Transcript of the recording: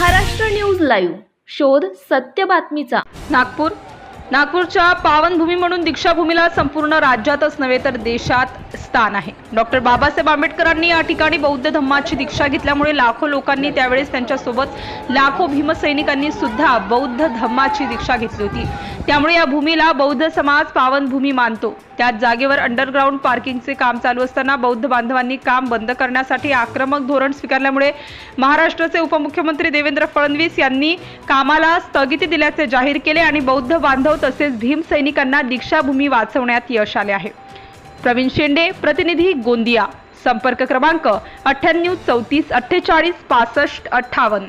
Maharashtra news live. शोध सत्य बातमीचा. नागपूर. नागपूरच्या पावनभूमी म्हणून दीक्षाभूमीला संपूर्ण राज्यातच नव्हे तर देशात स्थान आहे. डॉक्टर बाबासाहेब आंबेडकरांनी या ठिकाणी बौद्ध धम्माची दीक्षा घेतल्यामुळे लाखो लोकांनी त्यावेळेस त्यांच्यासोबत लाखो भीमसैनिकांनी सुद्धा बौद्ध धम्माची दीक्षा घेतली होती. त्यामुळे या भूमीला बौद्ध समाज पावनभूमी मानतो. त्याच जागेवर अंडरग्राऊंड पार्किंगचे काम चालू असताना बौद्ध बांधवांनी काम बंद करण्यासाठी आक्रमक धोरण स्वीकारल्यामुळे महाराष्ट्राचे उपमुख्यमंत्री देवेंद्र फडणवीस यांनी कामाला स्थगिती दिल्याचे जाहीर केले आणि बौद्ध बांधव तसेच भीम सैनिकांना दीक्षाभूमी वाचवण्यात यश आले आहे. प्रवीण शेंडे प्रतिनिधी गोंदिया. संपर्क क्रमांक अठ्ठ्याण्णव चौतीस अठ्ठेचाळीस पासष्ट अठ्ठावन्न.